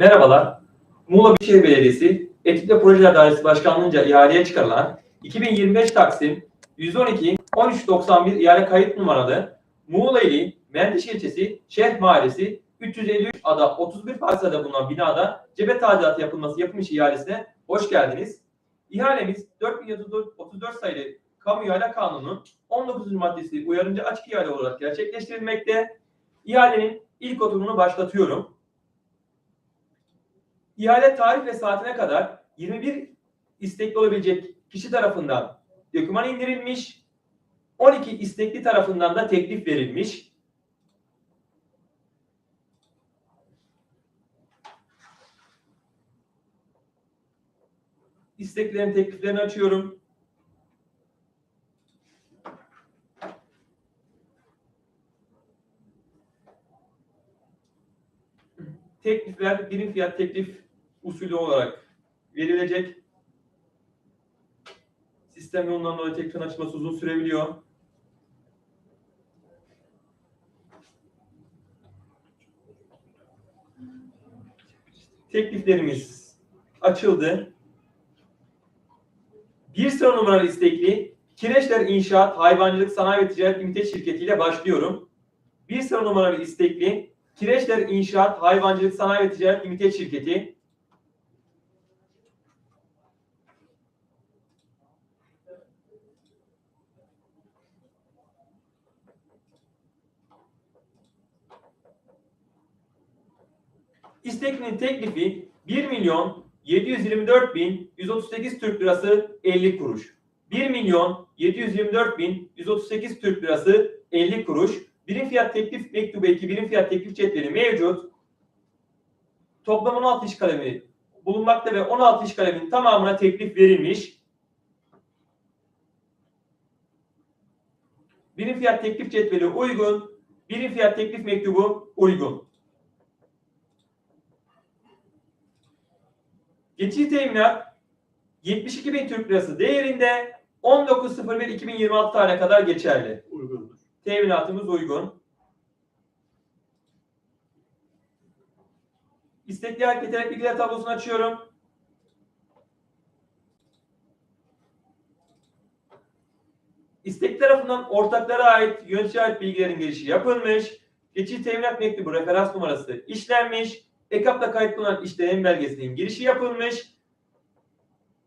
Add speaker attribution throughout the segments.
Speaker 1: Merhabalar. Muğla Büyükşehir Belediyesi Etik ve Projeler Dairesi Başkanlığı'nca ihaleye çıkarılan 2025 Taksim 112 1391 ihale kayıt numaralı Muğla ili Menteş ilçesi Şehr Mahallesi 353 ada 31 parselde bulunan binada cephe tadilatı yapılması yapılmış ihalesine hoş geldiniz. İhalemiz 4034 sayılı Kamu İhale Kanunu 19. maddesi uyarınca açık ihale olarak gerçekleştirilmekte. İhalenin ilk oturumunu başlatıyorum. İhale tarih ve saatine kadar 21 istekli olabilecek kişi tarafından doküman indirilmiş, 12 istekli tarafından da teklif verilmiş. İsteklerin tekliflerini açıyorum. Teklifler birim fiyat teklif usulü olarak verilecek. Sistem yoğunluğundan dolayı teklifin açılması uzun sürebiliyor. Tekliflerimiz açıldı. Bir sıra numaralı istekli Kireçler İnşaat Hayvancılık Sanayi ve Ticaret Limited şirketiyle ile başlıyorum. Bir sıra numaralı istekli Kireçler İnşaat Hayvancılık Sanayi ve Ticaret Limited şirketi İsteklinin teklifi 1 milyon 724 bin 138 Türk lirası 50 kuruş. 1 milyon 724 bin 138 Türk lirası 50 kuruş. Birim fiyat teklif mektubu eki birim fiyat teklif cetveli mevcut. Toplam 16 iş kalemi bulunmakta ve 16 iş kalemin tamamına teklif verilmiş. Birim fiyat teklif cetveli uygun. Birim fiyat teklif mektubu uygun. Geçici teminat 72 bin Türk lirası değerinde 19.01.2026 tarihine kadar geçerli.
Speaker 2: Uygundur.
Speaker 1: Teminatımız uygun. İstekli hareket ederek bilgiler tablosunu açıyorum. İstek tarafından ortaklara ait yönetici ait bilgilerin girişi yapılmış. Geçici teminat mektubu referans numarası işlenmiş. EKAP'ta kayıtlı olan işlerin belgesinin girişi yapılmış.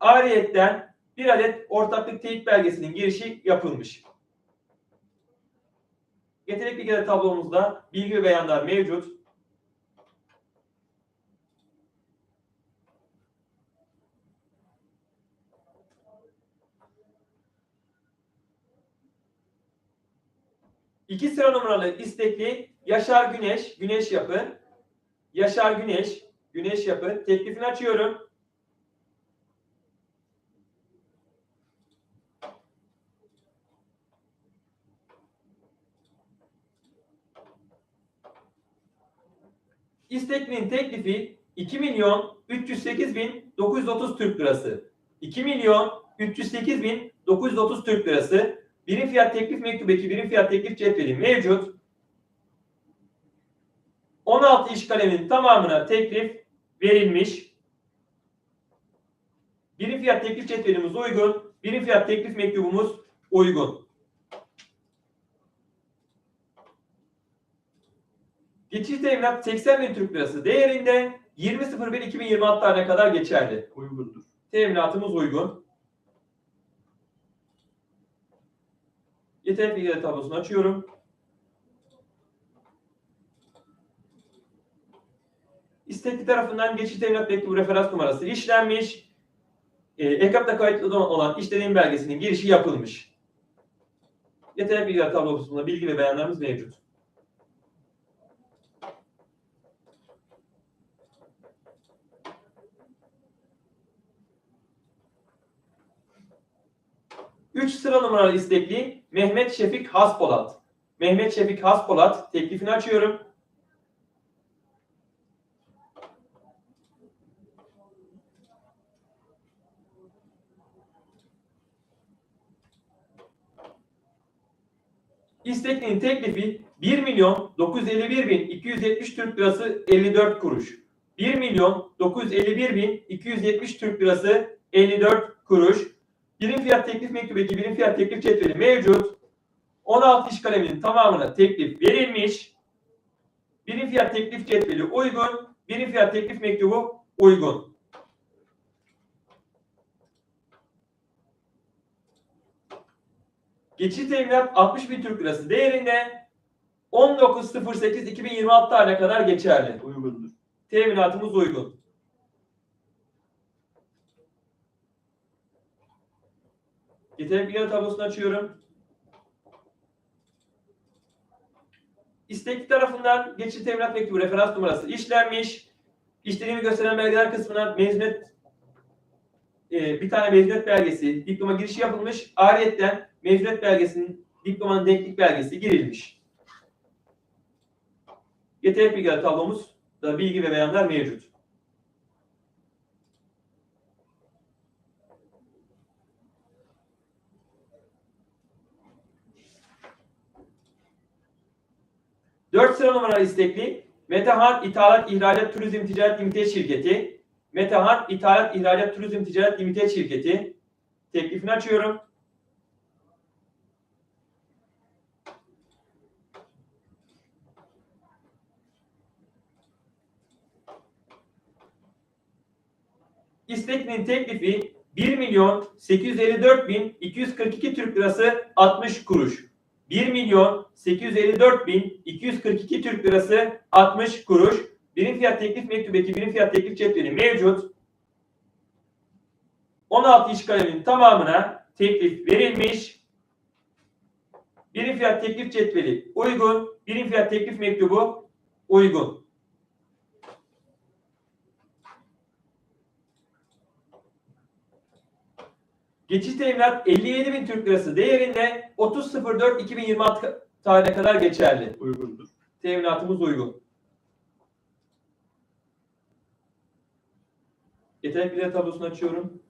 Speaker 1: Ariyetten bir adet ortaklık teyit belgesinin girişi yapılmış. Yetenek bilgileri tablomuzda bilgi ve beyanlar mevcut. İki sıra numaralı istekli Yaşar Güneş, Güneş Yapı. Yaşar Güneş, Güneş Yapı. Teklifini açıyorum. İsteklinin teklifi 2 milyon 308 bin 930 Türk lirası. 2 milyon 308 bin 930 Türk lirası. Birim fiyat teklif mektubu eki birim fiyat teklif cetveli mevcut. 16 iş kaleminin tamamına teklif verilmiş. Birim fiyat teklif cetvelimiz uygun. Birim fiyat teklif mektubumuz uygun. Geçici teminat 80 bin Türk lirası değerinde 20.01.2026 tarihine kadar geçerli.
Speaker 2: Uygundur.
Speaker 1: Teminatımız uygun. Yetenek bilgileri tablosunu açıyorum. İstekli tarafından geçici teminat mektubu referans numarası işlenmiş. E, EKAP'ta kayıtlı olan iş deneyim belgesinin girişi yapılmış. Yetenek bilgileri tablosunda bilgi ve beyanlarımız mevcut. Üç sıra numaralı istekli Mehmet Şefik Haspolat. Mehmet Şefik Haspolat teklifini açıyorum. İsteklinin teklifi 1 milyon 951 bin 270 Türk lirası 54 kuruş. 1 milyon 951 bin 270 Türk lirası 54 kuruş. Birim fiyat teklif mektubu eki birim fiyat teklif cetveli mevcut. 16 iş kaleminin tamamına teklif verilmiş. Birim fiyat teklif cetveli uygun. Birim fiyat teklif mektubu uygun. Geçici teminat 60 bin Türk lirası değerinde 19.08.2026 tarihine kadar geçerli.
Speaker 2: Uygundur.
Speaker 1: Teminatımız uygun. Yetenek bilgileri tablosunu açıyorum. İstekli tarafından geçici teminat mektubu referans numarası işlenmiş. İşlediğimi gösteren belgeler kısmına mezuniyet e, bir tane mezuniyet belgesi, diploma girişi yapılmış. Ayrıyeten mezuniyet belgesinin diplomanın denklik belgesi girilmiş. Yetenek bilgileri tablomuz da bilgi ve beyanlar mevcut. Dört sıra numaralı istekli Metahan İthalat İhracat Turizm Ticaret Limited Şirketi Metahan İthalat İhracat Turizm Ticaret Limited Şirketi teklifini açıyorum. İsteklinin teklifi 1 milyon 854 bin 242 Türk lirası 60 kuruş. 1 milyon 854 bin 242 Türk lirası 60 kuruş. Birim fiyat teklif mektubeti, birim fiyat teklif cetveli mevcut. 16 iş kaleminin tamamına teklif verilmiş. Birim fiyat teklif cetveli uygun. Birim fiyat teklif mektubu uygun. Geçici teminat 57 bin Türk lirası değerinde 30.04.2026 tarihine kadar geçerli.
Speaker 2: Uygundur.
Speaker 1: Teminatımız uygun. Yetenek bilgileri tablosunu açıyorum.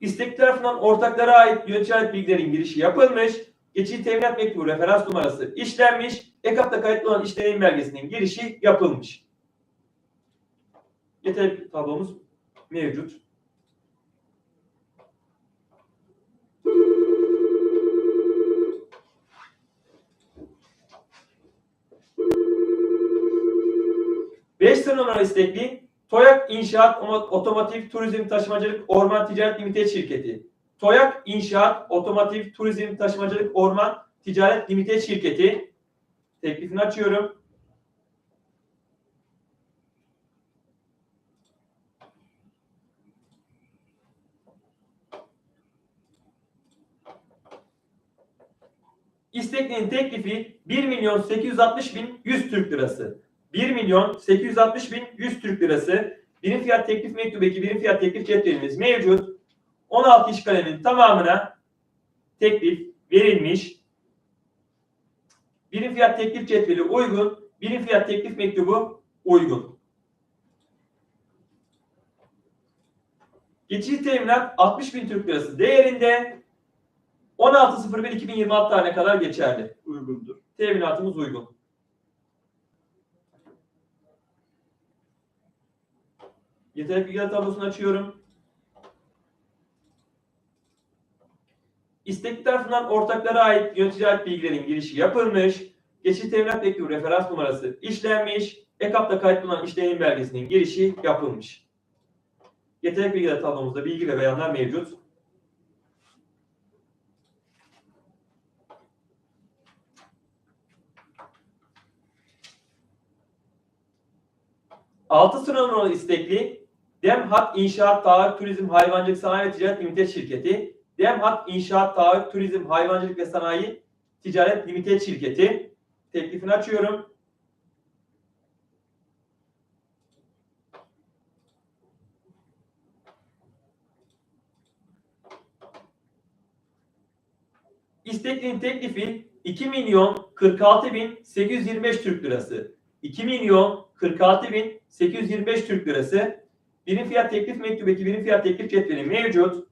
Speaker 1: İstek tarafından ortaklara ait yönetici ait bilgilerin girişi yapılmış. Geçici teminat mektubu referans numarası işlenmiş. EKAP'ta kayıtlı olan iş deneyim belgesinin girişi yapılmış. Yetenek tablomuz mevcut. Beş sıra numara istekli Toyak İnşaat Omo- Otomotiv Turizm Taşımacılık Orman Ticaret Limited Şirketi. Toyak İnşaat Otomotiv Turizm Taşımacılık Orman Ticaret Limited Şirketi. Teklifini açıyorum. İsteklinin teklifi 1 milyon 860 bin 100 Türk lirası. 1 milyon 860 bin 100 Türk lirası. Birim fiyat teklif mektubu eki birim fiyat teklif cetvelimiz mevcut. 16 iş kalemin tamamına teklif verilmiş. Birim fiyat teklif cetveli uygun. Birim fiyat teklif mektubu uygun. Geçici teminat 60 bin Türk lirası değerinde 16.01.2026 tarihine kadar geçerli.
Speaker 2: Uygundur.
Speaker 1: Teminatımız uygun. Yetenek bilgiler tablosunu açıyorum. İstekli tarafından ortaklara ait yönetici ait bilgilerin girişi yapılmış. Geçici teminat mektubu referans numarası işlenmiş. EKAP'ta kayıtlı olan işlenim belgesinin girişi yapılmış. Yetenek bilgiler tablomuzda bilgi ve beyanlar mevcut. Altı sıra numaralı istekli Demhat İnşaat Taahhüt Turizm Hayvancılık Sanayi ve Ticaret Limited Şirketi Demhat İnşaat Taahhüt Turizm Hayvancılık ve Sanayi Ticaret Limited Şirketi teklifini açıyorum. İsteklinin teklifi 2 milyon 46 bin 825 Türk lirası. 2 milyon 46 bin 825 Türk lirası. Birim fiyat teklif mektubu eki birim fiyat teklif cetveli mevcut.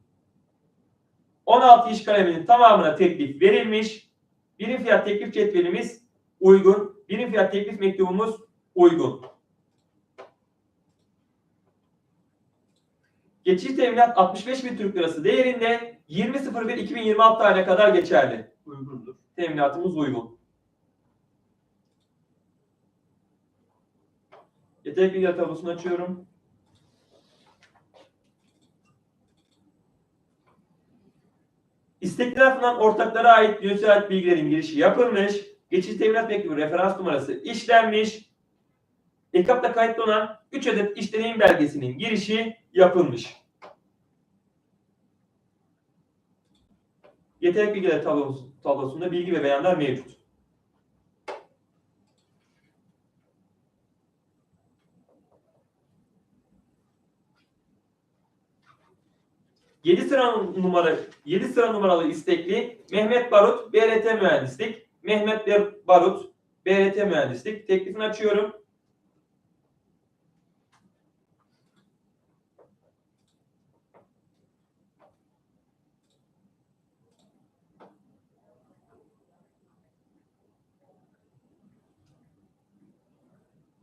Speaker 1: 16 iş kaleminin tamamına teklif verilmiş. Birim fiyat teklif cetvelimiz uygun. Birim fiyat teklif mektubumuz uygun. Geçici teminat 65 bin Türk lirası değerinde 20.01.2026 tarihine kadar geçerli.
Speaker 2: Uygundur.
Speaker 1: Teminatımız uygun. Yeterli bilgiler tablosunu açıyorum. İstek tarafından ortaklara ait ait bilgilerin girişi yapılmış. Geçici teminat mektubu referans numarası işlenmiş. EKAP'ta kayıtlı olan 3 adet iş deneyim belgesinin girişi yapılmış. Yeterli bilgiler tablosu, tablosunda bilgi ve beyanlar mevcut. Yedi sıra numara 7 sıra numaralı istekli Mehmet Barut BRT mühendislik Mehmet Barut BRT mühendislik teklifini açıyorum.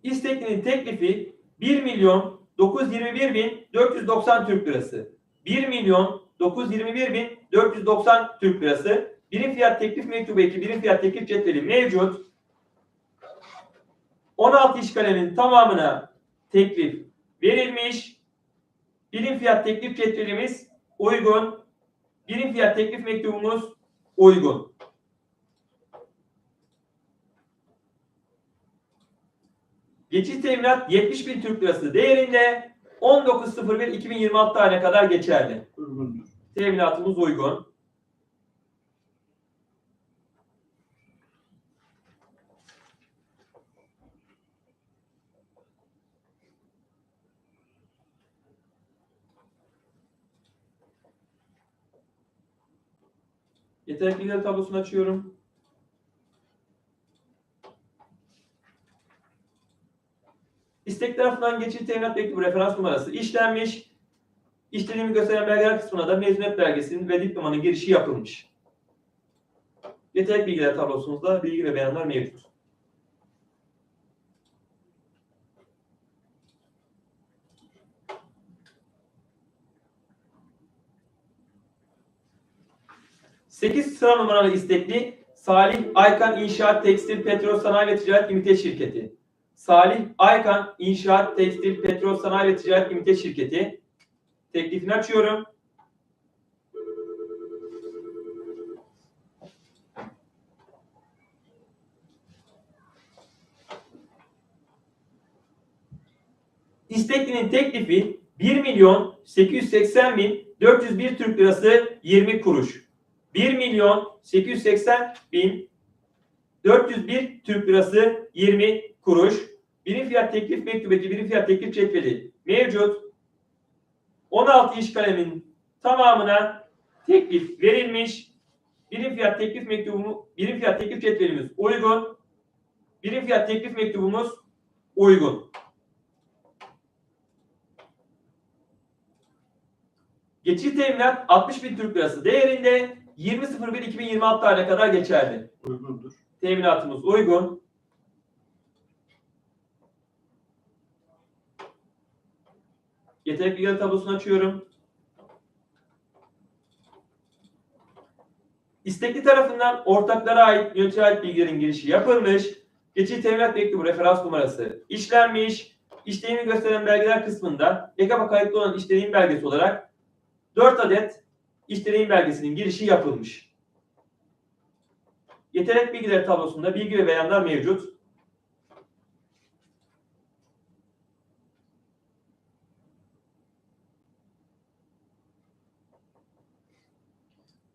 Speaker 1: İsteklinin teklifi 1 milyon 921 bin 490 Türk lirası. 1 milyon 921 bin 490 Türk lirası. Birim fiyat teklif mektubu eki birim fiyat teklif cetveli mevcut. 16 iş kalemin tamamına teklif verilmiş. Birim fiyat teklif cetvelimiz uygun. Birim fiyat teklif mektubumuz uygun. Geçici teminat 70 bin Türk lirası değerinde 19.01.2026 tarihine kadar geçerli.
Speaker 2: Uygundur.
Speaker 1: Teminatımız uygun. Yeterli bilgiler tablosunu açıyorum. İstek tarafından geçici teminat mektubu referans numarası işlenmiş. İşlemi gösteren belgeler kısmına da mezuniyet belgesinin ve diplomanın girişi yapılmış. Yeterli bilgiler tablosumuzda bilgi ve beyanlar mevcut. Sekiz sıra numaralı istekli Salih Aykan İnşaat Tekstil Petrol Sanayi ve Ticaret Limited Şirketi. Salih Aykan İnşaat Tekstil Petrol Sanayi ve Ticaret Limited Şirketi teklifini açıyorum. İsteklinin teklifi 1 milyon 880 bin 401 Türk lirası 20 kuruş. 1 milyon 880 bin 401 Türk lirası 20 kuruş. Birim fiyat teklif mektubu, birim fiyat teklif cetveli mevcut. 16 iş kalemin tamamına teklif verilmiş. Birim fiyat teklif mektubumu, birim fiyat teklif cetvelimiz uygun. Birim fiyat teklif mektubumuz uygun. Geçici teminat 60 bin Türk lirası değerinde 20.01.2026 tarihine kadar geçerli.
Speaker 2: Uygundur.
Speaker 1: Teminatımız uygun. Yeterli bilgiler tablosunu açıyorum. İstekli tarafından ortaklara ait yönetici ait bilgilerin girişi yapılmış. Geçici teminat mektubu referans numarası işlenmiş. İşlemi gösteren belgeler kısmında EKAP'a kayıtlı olan işlem belgesi olarak 4 adet işlem belgesinin girişi yapılmış. Yeterek bilgiler tablosunda bilgi ve beyanlar mevcut.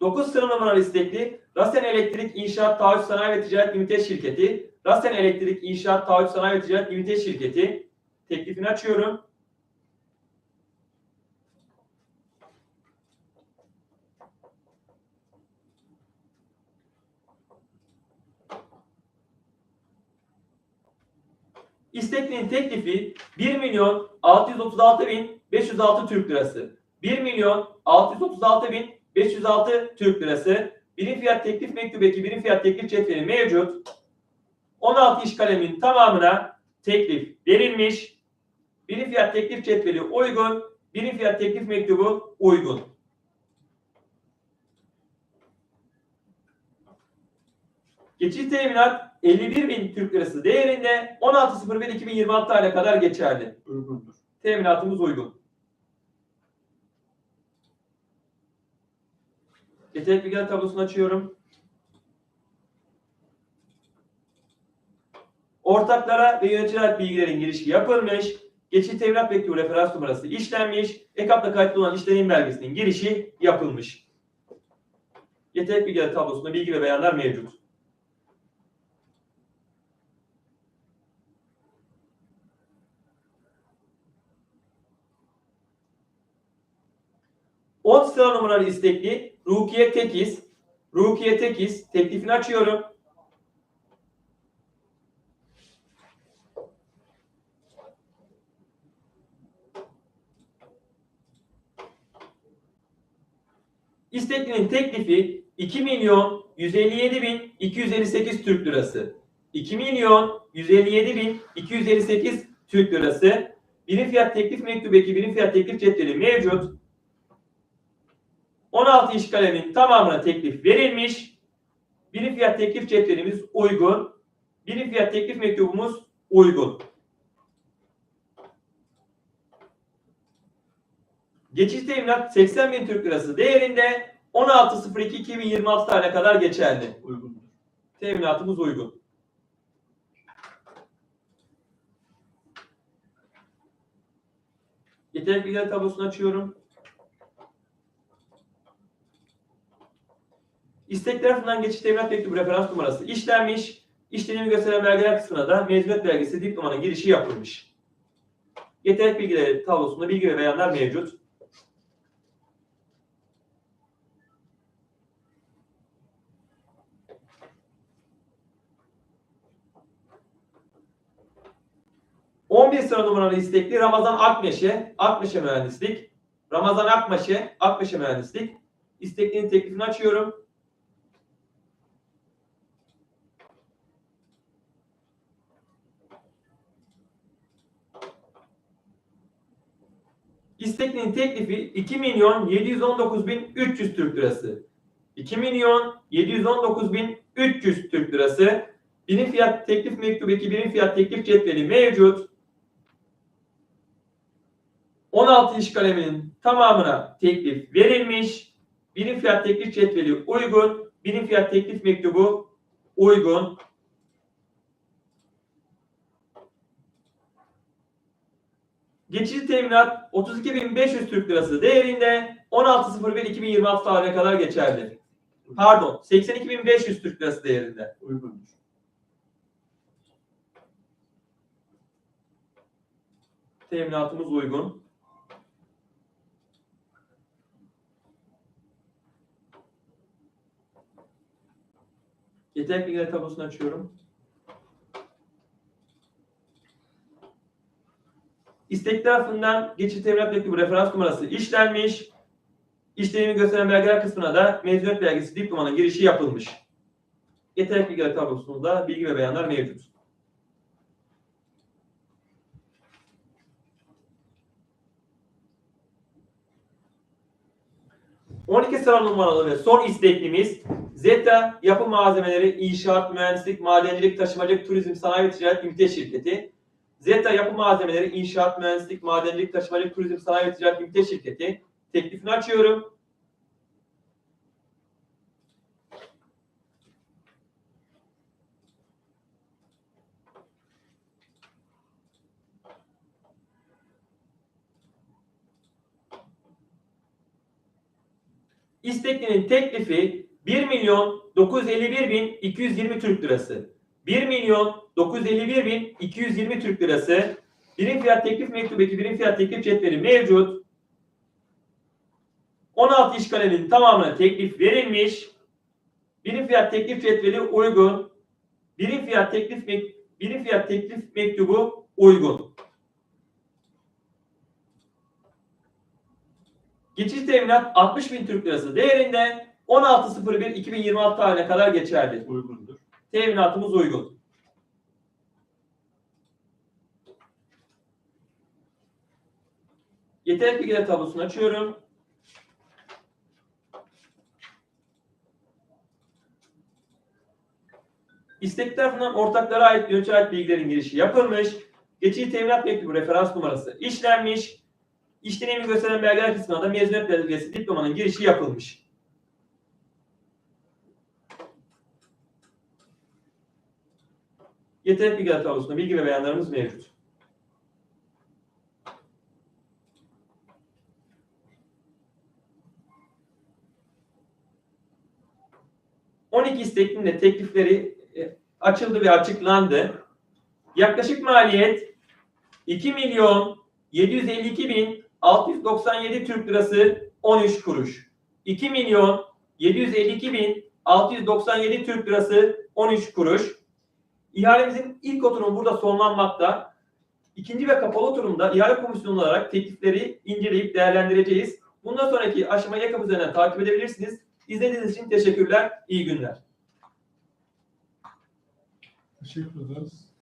Speaker 1: Dokuz sıra numaralı istekli Rasen Elektrik İnşaat Taahhüt Sanayi ve Ticaret Limited Şirketi, Rasen Elektrik İnşaat Taahhüt Sanayi ve Ticaret Limited Şirketi teklifini açıyorum. İsteklinin teklifi 1 milyon 636 bin 506 Türk lirası. 1 milyon 636 bin 506 Türk lirası. Birim fiyat teklif mektubu eki birim fiyat teklif cetveli mevcut. 16 iş kalemin tamamına teklif verilmiş. Birim fiyat teklif cetveli uygun. Birim fiyat teklif mektubu uygun. Geçici teminat 51 bin Türk Lirası değerinde 16.01.2026 tarihine kadar geçerli.
Speaker 2: Uygundur.
Speaker 1: Teminatımız uygun. Yetenek bilgiler tablosunu açıyorum. Ortaklara ve yöneticiler bilgilerin girişi yapılmış. Geçici teminat mektubu referans numarası işlenmiş. EKAP'ta kayıtlı olan işlenim belgesinin girişi yapılmış. Yetenek bilgiler tablosunda bilgi ve beyanlar mevcut. On sıra numaralı istekli Rukiye Tekiz. Rukiye Tekiz teklifini açıyorum. İsteklinin teklifi 2 milyon 157 bin 258 Türk lirası. 2 milyon 157 bin 258 Türk lirası. Birim fiyat teklif mektubu eki birim fiyat teklif cetveli mevcut. 16 iş kalemin tamamına teklif verilmiş. Birim fiyat teklif cetvelimiz uygun. Birim fiyat teklif mektubumuz uygun. Geçici teminat 80 bin Türk lirası değerinde 16.02.2026 tarihine kadar geçerli.
Speaker 2: Uygundur.
Speaker 1: Teminatımız uygun. Yetenek bilgiler tablosunu açıyorum. İstek tarafından geçiş teminat mektubu referans numarası işlenmiş. İşlenimi gösteren belgeler kısmına da mezuniyet belgesi diplomanın girişi yapılmış. Yetenek bilgileri tablosunda bilgi ve beyanlar mevcut. Bir sıra numaralı istekli Ramazan Akmeşe, Akmeşe Mühendislik. Ramazan Akmeşe, Akmeşe Mühendislik. İsteklinin teklifini açıyorum. İsteklinin teklifi 2 milyon 719 bin 300 Türk lirası. 2 milyon 719 bin 300 Türk lirası. Birim fiyat teklif mektubu 2 birim fiyat teklif cetveli mevcut. 16 iş kaleminin tamamına teklif verilmiş. Birim fiyat teklif cetveli uygun. Birim fiyat teklif mektubu uygun. Geçici teminat 32.500 Türk Lirası değerinde 16.01.2026 tarihine kadar geçerli. Pardon 82.500 Türk Lirası değerinde.
Speaker 2: Uygundur.
Speaker 1: Teminatımız uygun. Yetenek bilgileri tablosunu açıyorum. İstek tarafından geçici teminat mektubu referans numarası işlenmiş. İşlemini gösteren belgeler kısmına da mezuniyet belgesi diplomanın girişi yapılmış. Yetenek bilgileri tablosunda bilgi ve beyanlar mevcut. ...12 sıra numaralı ve son isteklimiz... Zeta Yapı Malzemeleri, İnşaat, Mühendislik, Madencilik, Taşımacılık, Turizm, Sanayi ve Ticaret Limited Şirketi... Zeta Yapı Malzemeleri, İnşaat, Mühendislik, Madencilik, Taşımacılık, Turizm, Sanayi ve Ticaret Limited Şirketi... ...teklifini açıyorum. İsteklinin teklifi 1 milyon 951 bin 220 Türk lirası. 1 milyon 951 bin 220 Türk lirası. Birim fiyat teklif mektubu eki birim fiyat teklif cetveli mevcut. 16 iş kalemin tamamına teklif verilmiş. Birim fiyat teklif cetveli uygun. Birim fiyat teklif birim fiyat teklif mektubu uygun. Geçici teminat 60 bin Türk lirası değerinde 16.01.2026 tarihine kadar geçerli.
Speaker 2: Uygundur
Speaker 1: teminatımız uygun. Yeter ki tablosunu açıyorum. İstek tarafından ortaklara ait yönetici ait bilgilerin girişi yapılmış. Geçici teminat mektubu referans numarası işlenmiş. İşlenimi gösteren belgeler kısmına da mezuniyet belgesi diplomanın girişi yapılmış. Yeterli bilgiler tablosunda bilgi ve beyanlarımız mevcut. ...12 isteklinin de teklifleri e, açıldı ve açıklandı. Yaklaşık maliyet 2 milyon 752 bin 697 Türk lirası 13 kuruş. 2 milyon 752 bin 697 Türk lirası 13 kuruş. İhalemizin ilk oturumu burada sonlanmakta. İkinci ve kapalı oturumda ihale komisyonu olarak teklifleri inceleyip değerlendireceğiz. Bundan sonraki aşamayı yakın üzerinden takip edebilirsiniz. İzlediğiniz için teşekkürler. İyi günler.
Speaker 2: Teşekkür ederiz.